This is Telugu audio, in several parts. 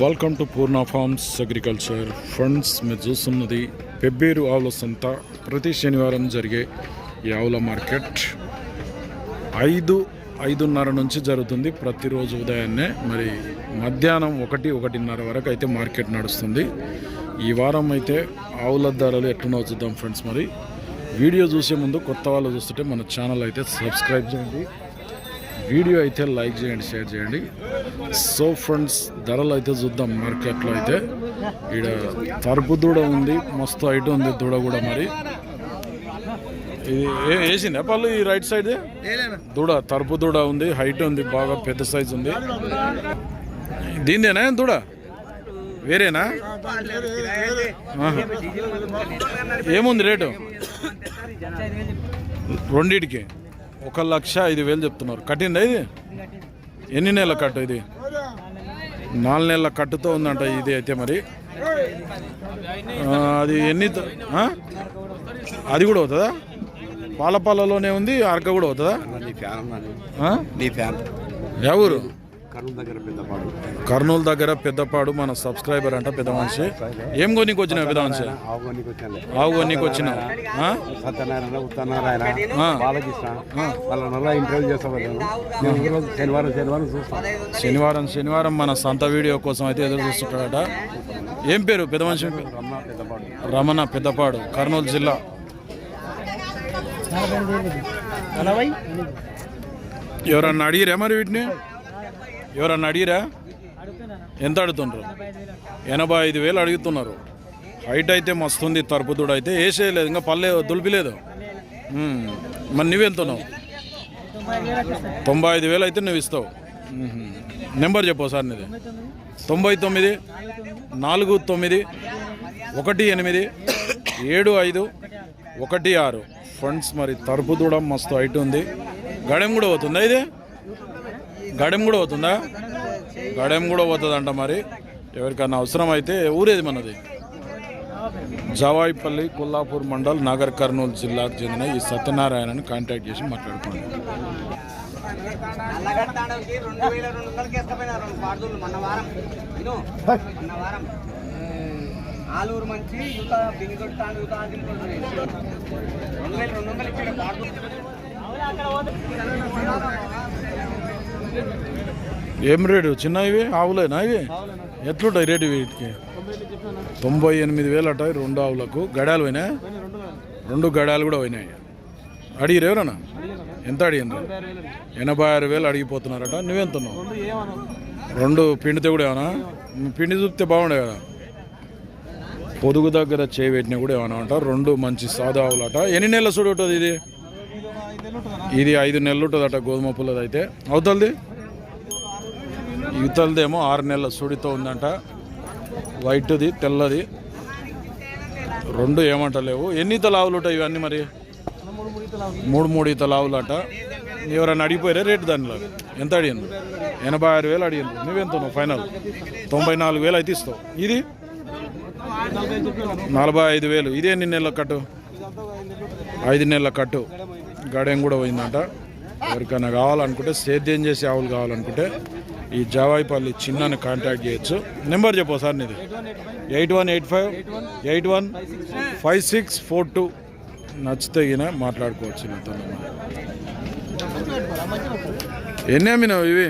Welcome to Purna farms agriculture friends మీరు చూస్తున్నది పెబ్బేరు ఆవుల సంత. ప్రతి శనివారం జరిగే ఈ ఆవుల మార్కెట్ ఐదు ఐదున్నర నుంచి జరుగుతుంది. ప్రతిరోజు ఉదయాన్నే మరి మధ్యాహ్నం ఒకటి ఒకటిన్నర వరకు అయితే మార్కెట్ నడుస్తుంది. ఈ వారం అయితే ఆవుల ధరలు ఎట్లున్నో చూద్దాం ఫ్రెండ్స్ మరి. వీడియో చూసే ముందు కొత్త వాళ్ళు చూస్తుంటే మన ఛానల్ అయితే సబ్స్క్రైబ్ చేయండి. వీడియో అయితే లైక్ చేయండి షేర్ చేయండి. సో ఫ్రెండ్స్ ధరలు అయితే చూద్దాం మార్కెట్లో అయితే. ఈడ తరుపు దూడ ఉంది మస్తు హైట్ ఉంది దూడ కూడా మరి. ఇది ఏ- పళ్ళు ఈ రైట్ సైడ్ దూడ తరుపు దూడ ఉంది హైట్ ఉంది బాగా పెద్ద సైజ్ ఉంది. దీనిదేనా దూడ? వేరేనా? ఏముంది రేటు? రెండిటికి. ఒక లక్ష ఐదు వేలు చెప్తున్నారు. కట్టిందా ఇది? ఎన్ని నెలల కట్టు ఇది? నాలుగు నెలల కట్టుతో ఉందంట ఇది అయితే మరి. అది ఎన్ని? అది కూడా అవుతుందా? పాల పాలలోనే ఉంది అరక కూడా అవుతుందా? నీ ఫ్యాన్? నీ ఊరు కర్నూలు దగ్గర పెద్దపాడు కర్నూలు దగ్గర పెద్దపాడు మన సబ్స్క్రైబర్ అంట పెద్ద మనిషి. ఏం కొనికి వచ్చిన పెద్ద మనిషి? ఆవు కొనికి వచ్చిన. సత్యనారాయణ ఉత్తనారాయణ ఆ. బాలకృష్ణ వాళ్ళ నల్ల ఇంటర్వ్యూ చేస్తాను నేను. రోజు శనివారం శనివారం చూస్తాను శనివారం శనివారం మన సొంత వీడియో కోసం అయితే ఎదురు చూస్తుంటాడట ఏం పేరు? పెద్ద మనిషి రమణ పెద్దపాడు. కర్నూలు జిల్లా. ఎవరన్నా అడిగిరా మరి వీటిని? ఎవరన్నా అడిగిరా? ఎంత అడుగుతుండ్రు? ఎనభై ఐదు వేలు అడుగుతున్నారు. హైట్ అయితే మస్తు ఉంది తరుపుతుడు అయితే వేసేయలేదు ఇంకా పల్లె దులిపిలేదు ఉమ్. మరి నువ్వెంతున్నావు తొంభై ఐదు వేలు అయితే నువ్వు ఇస్తావు. నెంబర్ చెప్పు సార్ నీది. తొంభై తొమ్మిది నాలుగు తొమ్మిది ఒకటి ఎనిమిది ఏడు ఐదు ఒకటి ఆరు. ఫ్రెండ్స్ మరి తరుపు మస్తు హైట్ ఉంది. గడెం కూడా పోతుందా ఇది? గడెం కూడా పోతుందా? గడెం కూడా పోతుందంట మరి. ఎవరికన్నా అవసరం అయితే ఊరేది మనది. జవాయిపల్లి కొల్లాపూర్ మండల్ నాగర్ కర్నూలు జిల్లాకు చెందిన ఈ సత్యనారాయణని కాంటాక్ట్ చేసి మాట్లాడుకోండి. ఆలూరు మంచి రెండు వేల రెండు వందలు ఏం రేటు చిన్న ఇవి ఆవులేనా ఇవి? ఎట్లుంటాయి రేటు వీటికి? తొంభై ఎనిమిది వేలు అట రెండు ఆవులకు. గడాలు పోయినా రెండు గడాలు కూడా పోయినాయి. అడిగిరు ఎవరన్నా? ఎంత అడిగింది ఎనభై ఆరు వేలు అడిగిపోతున్నారట. నువ్వెంత ఉన్నావు రెండు పిండితే కూడా ఏమన్నా? పిండి చూపితే బాగుండే కదా. పొదుగు దగ్గర చేయి పెట్టినా కూడా ఏమన్నా అంట. రెండు మంచి సాదా ఆవులట. ఎన్ని నెలల చూడు ఉంటుంది ఇది? ఇది ఐదు నెలలు ఉంటుందట గోధుమ పుల్లది అయితే అవుతుంది యువతలదేమో ఆరు నెలల సుడితో ఉందంట. వైట్ది తెల్లది. రెండు ఏమంటలేవు. ఎన్ని తలావులు ఆవులు ఉంటాయి ఇవన్నీ మరి? మూడు మూడు ఈతల ఆవులు అట. ఎవరైనా అడిగిపోయారా రేటు దానిలో? ఎంత అడిగింది ఎనభై ఆరు వేలు అడిగింది నువ్వెంత నువ్వు ఫైనల్? తొంభై నాలుగు వేలు అయితే ఇస్తావు. ఇది? నలభై ఐదు వేలు. ఇది ఎన్ని నెలల కట్టు? ఐదు నెలల కట్టు. గడేం కూడా పోయిందంట. ఎవరికైనా కావాలనుకుంటే సేద్యం చేసే ఆవులు కావాలనుకుంటే ఈ జవాయిపల్లి చిన్నని కాంటాక్ట్ చేయొచ్చు. నెంబర్ చెప్పు సార్ నీది. Eight one eight five eight one five six four two. నచ్చితే గిన మాట్లాడుకోవచ్చు నీతో ఎన్ని అమ్మినావు ఇవి?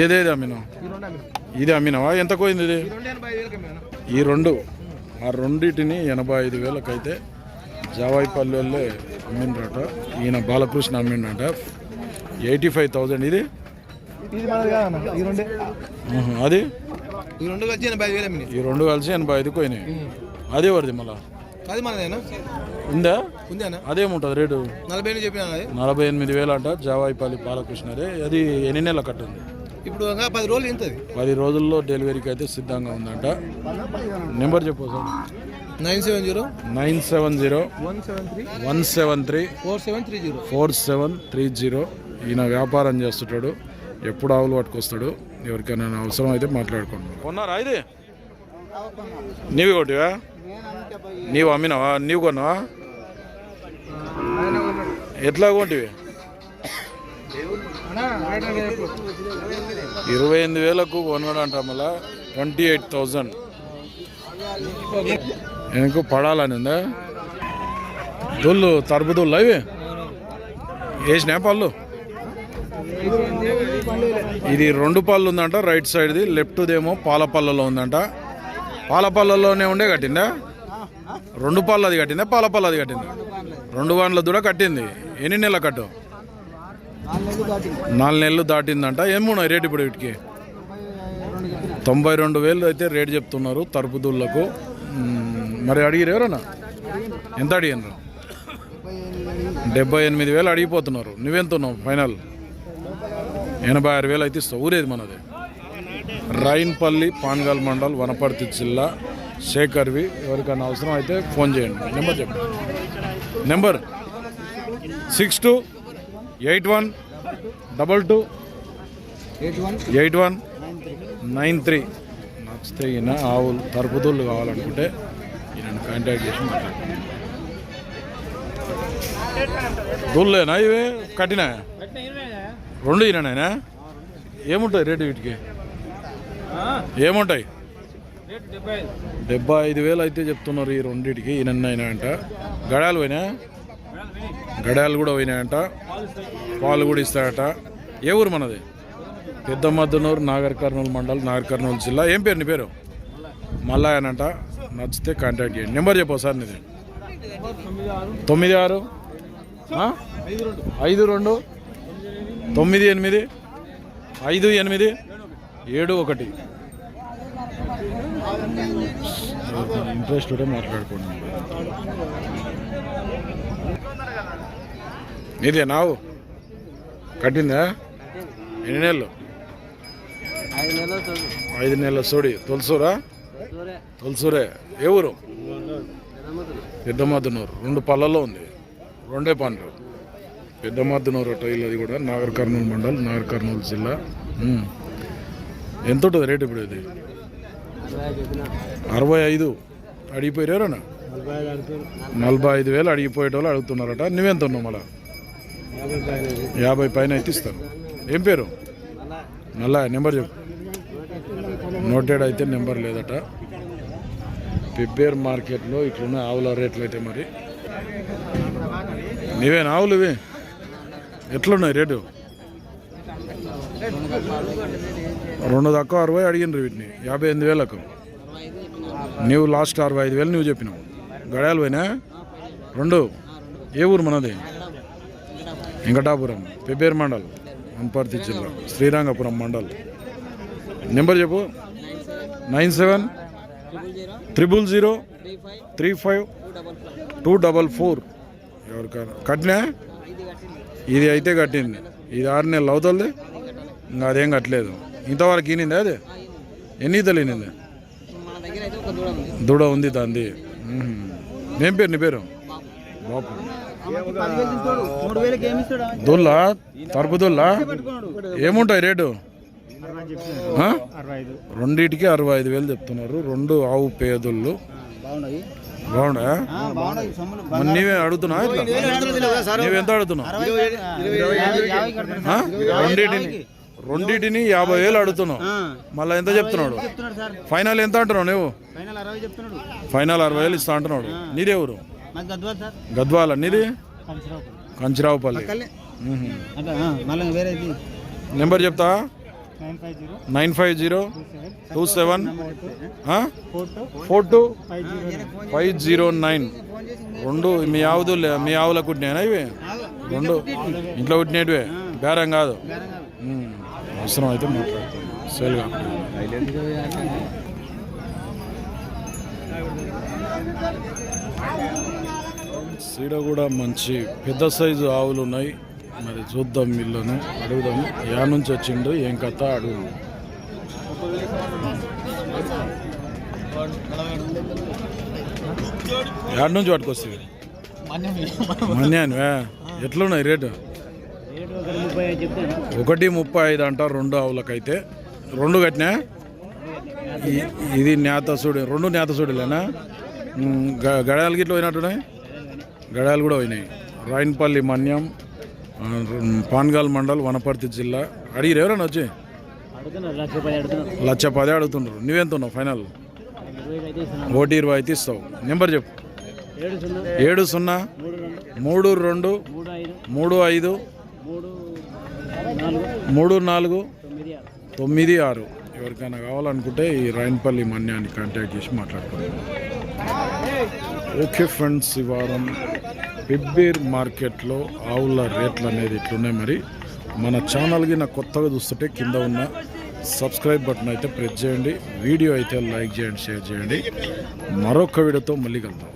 ఏదేది అమ్మినావు? ఇది అమ్మినావా? ఎంత పోయింది ఇది? ఈ రెండు ఆ రెండింటిని ఎనభై ఐదు వేలకైతే జావాయిపల్లి వాళ్ళే అమ్మిండ్రట. ఈయన బాలకృష్ణ అమ్మిండట ఎయిటీ ఫైవ్ థౌజండ్ ఇది. ఇది మనది కాదన్న ఈ రెండే ఆహా, అది? ఈ రెండు కలిసి ఎనభై ఐదు వేలు ఈ రెండు కలిసి ఎనభై ఐదుకి పోయినాయి. అదే వరది మళ్ళా? అది మనదేనా? ఉందా? ఉందేనా? అదేముంటుంది రేటు? నలభై ఎనిమిది చెప్పినా అది? నలభై ఎనిమిది వేలు అంట జావాయిపల్లి బాలకృష్ణదే అది ఎన్ని నెలల కట్టుంది ఇప్పుడు ఇంకా పది రోజులు ఇంతది. పది రోజుల్లో డెలివరీకి అయితే సిద్ధంగా ఉందంట. నెంబర్ చెప్పు sir. Nine seven zero? Nine seven zero? One seven three? One seven three? Four seven three zero. Four seven three zero. ఈయన వ్యాపారం చేస్తుంటాడు. ఎప్పుడు ఆవులు పట్టుకొస్తాడు? ఎవరికైనా అవసరం అయితే మాట్లాడుకోండి కొన్నారా ఇది? నీవి కొట్టివా? నీవు అమ్మినావా? నీవు కొన్నావా? ఎట్లా కొంటివి ఇరవై ఎనిమిది వేలకు కొనడంట మళ్ళా. Twenty eight thousand. ఎందుకు పడాలని ఉందా? దొల్లు తరపుదుళ్ళు అవి వేసినా పళ్ళు? ఇది రెండు పళ్ళు ఉందంట రైట్ సైడ్ది లెఫ్ట్దేమో పాల ఉందంట. పాలపల్లలోనే ఉండే కట్టిందా? రెండు పళ్ళు అది కట్టిందా? పాలపల్ల అది కట్టిందా? రెండు వందల దూడ కట్టింది. ఎన్ని నెలల కట్టు? నాలుగు నెలలు దాటిందంట. ఏమున్నాయి రేట్ ఇప్పుడు వీటికి? తొంభై రెండు వేలు అయితే రేట్ చెప్తున్నారు తరుపుదుళ్ళకు మరి అడిగిరు ఎవరన్నా? ఎంత అడిగినారు డెబ్బై ఎనిమిది వేలు అడిగిపోతున్నారు. నువ్వెంత ఉన్నావు ఫైనల్. ఎనభై ఆరు వేలు అయితే సౌరేది ఊరేది మనది. రైన్పల్లి పాన్గల్ మండల్ వనపర్తి జిల్లా శేఖర్వి. ఎవరికైనా అవసరం అయితే ఫోన్ చేయండి. నెంబర్ చెప్పండి number six two eight one double two eight one nine three. నచ్చితే ఈయన ఆవులు తరపుదుళ్ళు కావాలనుకుంటే ఈయన కాంటాక్ట్ చేసి మాట్లాడండి దూళ్ళేనా ఇవి? కట్టినా రెండు ఈయనైనా ఏముంటాయి రేటు వీటికి? ఏముంటాయి? డెబ్బై ఐదు వేలు అయితే చెప్తున్నారు ఈ రెండింటికి. ఈయన గడాలు పోయినా? గడాలు కూడా పోయినాయంట పాలు కూడా ఇస్తాయట ఏ ఊరు మనది? పెద్దమద్దనూరు నాగర్ కర్నూలు మండల్ నాగర్ కర్నూలు జిల్లా. ఏం పేరు నీ పేరు? మల్లాయనంట నచ్చితే కాంటాక్ట్ చేయండి. నెంబర్ చెప్పు సార్ నీది. తొమ్మిది ఆరు. ఐదు రెండు. తొమ్మిది ఎనిమిది ఐదు ఎనిమిది ఏడు ఒకటి. ఇంట్రెస్ట్ ఉంటే మాట్లాడుకోండి. ఇదే నావు. కట్టిందా? ఎన్ని నెలలు? ఐదు నెలలు సోడి. తొలసూరా? తొలసూరే. ఏ ఊరు? పెద్దమద్దునూరు రెండు పళ్ళల్లో ఉంది. రెండే పండ్లు. పెద్దమద్దునూరు టైల్ అది కూడా నాగర్ కర్నూలు మండల్ నాగర్ కర్నూలు జిల్లా. ఎంత ఉంటుంది రేట్ ఇప్పుడు ఇది? అరవై ఐదు. అడిగిపోయారనా నలభై ఐదు వేలు అడిగిపోయేటోళ్ళు అడుగుతున్నారట. నువ్వెంత ఉన్నావు మళ్ళా? యాభై పైన అయితే ఇస్తాను ఏం పేరు? నల్లా నెంబర్ చెప్పు. నోటెడ్ అయితే నెంబర్ లేదట. పిబ్బేర్ మార్కెట్లో ఇట్లున్న ఆవుల రేట్లు అయితే మరి. నీవేనా ఆవులు ఇవి? ఎట్లున్నాయి రేటు? రెండు తక్కువ అరవై అడిగినారు వీటిని. యాభై ఎనిమిది వేలకు. నీవు లాస్ట్ అరవై ఐదు వేలు నువ్వు చెప్పినావు. గడాలు పోయినా? రెండు. ఏ ఊరు మనది? వెంకటాపురం పెబ్బేరు మండల్. వనపర్తి జిల్లా శ్రీరంగపురం మండల్. నెంబర్ చెప్పు. Nine seven triple zero three five two double four. ఎవరికైనా. కట్నా ఇది అయితే కట్టింది. ఇది ఆరు నెలలు అవుతుంది. ఇంకా అదేం కట్టలేదు. ఇంతవరకు ఈనింది అదే? ఎన్ని ఈతలు ఈనింది? దూడ ఉంది దూడ దాంది ఏం పేరు నీ పేరు? బాపు. దుల్లా? తరుపు దుల్లా? ఏముంటాయి రేటు? రెండింటికి అరవై ఐదు వేలు చెప్తున్నారు. రెండు ఆవు పేదుళ్ళు. బాగుండా నీవే అడుగుతున్నావు ఇట్లా. నీవెంత అడుగుతున్నావు? రెండిటిని రెండిటిని యాభై వేలు అడుగుతున్నావు. మళ్ళీ ఎంత చెప్తున్నాడు? చెప్తున్నాడు సార్. ఫైనల్ ఎంత అంటున్నావు నువ్వు? ఫైనల్ అరవై చెప్తున్నాడు. ఫైనల్ అరవై వేలు ఇస్తా అంటున్నాడు. నీదే ఊరు నాకు గద్వాల్ సార్. గద్వాల? నీది? కంచరావు కంచిరావుపల్లి. నెంబర్ చెప్తా? Nine five zero. Two seven. Four two. Five zero nine. రెండు మీ ఆవుదు మీ ఆవుల కుట్టినాయనా ఇవి? రెండు. ఇంట్లో కుట్టినటివే బేరం కాదు. అవసరం అయితే మాట్లాడుతాను సేల్గా సీడ కూడా మంచి పెద్ద సైజు ఆవులు ఉన్నాయి మరి చూద్దాం వీళ్ళని అడుగుదాం. యా నుంచి వచ్చిండు ఏం కథ అడుగు. యాడ్ నుంచి పట్టుకొస్తాయి మన్యాను ఎట్లున్నాయి రేటు? ఒకటి ముప్పై ఐదు అంట రెండు ఆవులకైతే. రెండు కట్టినా? ఇది నేత సూడి రెండు నేత సూడిలేనా గ- గిట్ల పోయినట్టున్నాయి? గడాలు కూడా పోయినాయి. రాయిన్పల్లి మన్యం పాన్గాల్ మండల్ వనపర్తి జిల్లా. అడిగిరు ఎవరైనా వచ్చి? లక్ష పది అడుగుతుండ్రు. నువ్వెంత ఉన్నావు ఫైనల్ ఒకటి ఇరవై అయితే ఇస్తావు. నెంబర్ చెప్పు. ఏడు సున్నా. మూడు రెండు. మూడు ఐదు. మూడు నాలుగు. తొమ్మిది ఆరు. ఎవరికైనా కావాలనుకుంటే ఈ రైన్పల్లి మన్యాన్ని కాంటాక్ట్ చేసి మాట్లాడుకోండి ఓకే ఫ్రెండ్స్ ఈ వారం పెబ్బేర్ మార్కెట్లో ఆవుల రేట్లు అనేది ఇట్లున్నాయి మరి. మన ఛానల్కి నా కొత్తగా చూస్తుంటే కింద ఉన్న సబ్స్క్రైబ్ బటన్ అయితే ప్రెస్ చేయండి. వీడియో అయితే లైక్ చేయండి షేర్ చేయండి. మరొక వీడియోతో మళ్ళీ కలుద్దాం.